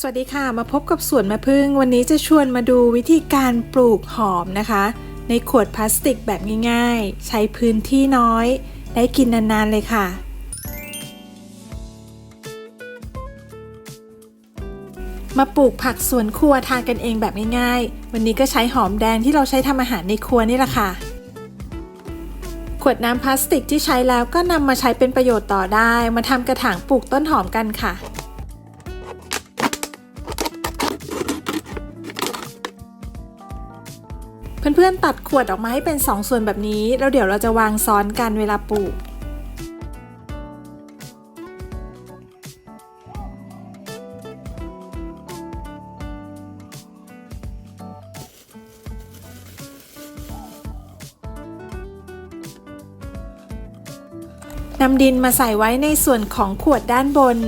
สวัสดีค่ะ มาพบกับสวนมะพึ่ง วันนี้จะชวนมาดูวิธีการปลูกหอมนะคะ ในขวดพลาสติกแบบง่ายๆ ใช้พื้นที่น้อย ได้กินนานๆเลยค่ะ มาปลูกผักสวนครัวทานกันเองแบบง่ายๆ วันนี้ก็ใช้หอมแดงที่เราใช้ทำอาหารในครัวนี่แหละค่ะ ขวดน้ำพลาสติกที่ใช้แล้วก็นำมาใช้เป็นประโยชน์ต่อได้ มาทำกระถางปลูกต้นหอมกันค่ะ เพื่อนๆตัดขวดออกมาให้เป็น 2 ส่วนแบบนี้ แล้วเดี๋ยวเราจะวางซ้อนกันเวลาปลูกนำดินมาใส่ไว้ในส่วนของขวดด้านบน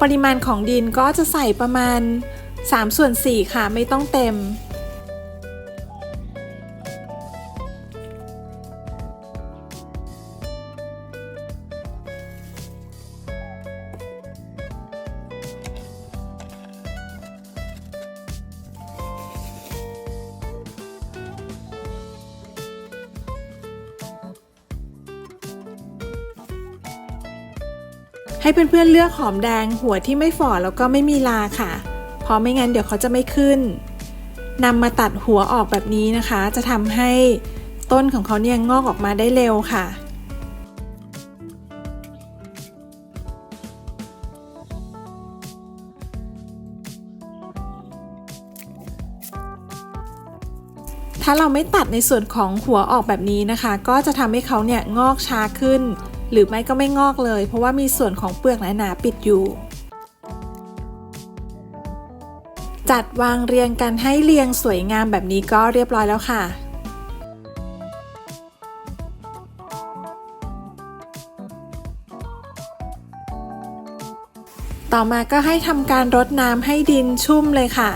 ปริมาณของดินก็จะใส่ประมาณ 3 ส่วน 4 ค่ะ ไม่ต้องเต็ม ให้เพื่อนๆเลือกหอมแดงหัวที่ไม่ฝ่อแล้วก็ไม่มีลาค่ะ เพราะไม่งั้นเดี๋ยวเขาจะไม่ขึ้นนำมาตัดหัวออกแบบนี้นะคะ จะทำให้ต้นของเขาเนี่ยงอกออกมาได้เร็วค่ะ ถ้าเราไม่ตัดในส่วนของหัวออกแบบนี้นะคะ ก็จะทำให้เขาเนี่ยงอกช้าขึ้น หรือไม่ก็ไม่งอกเลย เพราะว่ามีส่วนของเปลือกหนาๆปิดอยู่ จัดวางเรียงกันให้เรียงสวยงามแบบนี้ก็เรียบร้อยแล้วค่ะต่อมาก็ให้ทำการรดน้ำให้ดินชุ่มเลยค่ะ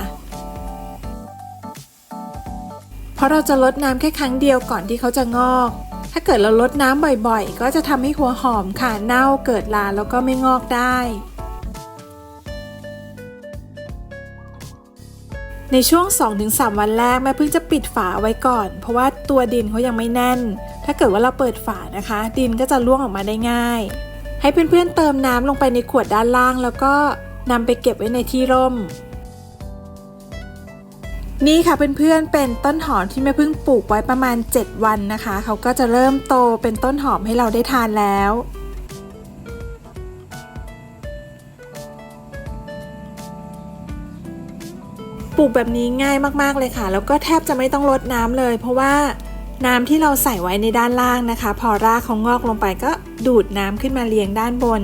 เพราะเราจะลดน้ำแค่ครั้งเดียวก่อนที่เขาจะงอก ถ้าเกิดเราลดน้ำบ่อยๆ ก็จะทำให้หัวหอมค่ะเน่าเกิดลาแล้วก็ไม่งอกได้ ในช่วง 2-3 วันแรกแม่เพิ่งจะปิดฝาไว้ก่อน เพราะว่าตัวดินเขายังไม่แน่น ถ้าเกิดว่าเราเปิดฝานะคะ ดินก็จะร่วงออกมาได้ง่าย ให้เพื่อนๆเติมน้ำลงไปในขวดด้านล่าง แล้วก็นำไปเก็บไว้ในที่ร่ม นี่ค่ะเพื่อนๆ เป็นต้นหอมที่แม่เพิ่งปลูกไว้ประมาณ 7 วันนะคะ เขาก็จะเริ่มโตเป็นต้นหอมให้เราได้ทานแล้วปลูกแบบนี้ง่ายมากๆเลยค่ะ แล้วก็แทบจะไม่ต้องรดน้ำเลย เพราะว่าน้ำที่เราใส่ไว้ในด้านล่างนะคะ พอรากเขางอกลงไปก็ดูดน้ำขึ้นมาเลี้ยงด้านบน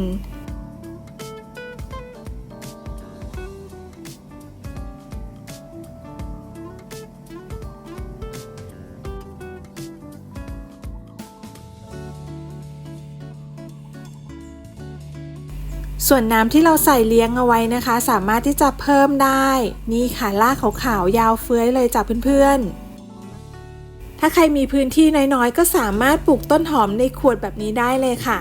ส่วนน้ำที่เราใส่เลี้ยงเอาไว้นะคะ สามารถที่จะเพิ่มได้ นี่ค่ะลากขาวๆยาวเฟื้อยเลยจ้ะเพื่อนๆ ถ้าใครมีพื้นที่น้อยๆ ก็สามารถปลูกต้นหอมในขวดแบบนี้ได้เลยค่ะ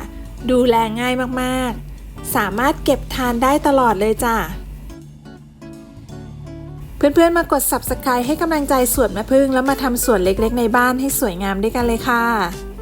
ดูแลง่ายมากๆ สามารถเก็บทานได้ตลอดเลยจ้ะเพื่อนๆ มากด subscribe ให้กำลังใจสวนมะพึ่งแล้วมาทำสวนเล็กๆ ในบ้านให้สวยงามด้วยกันเลยค่ะ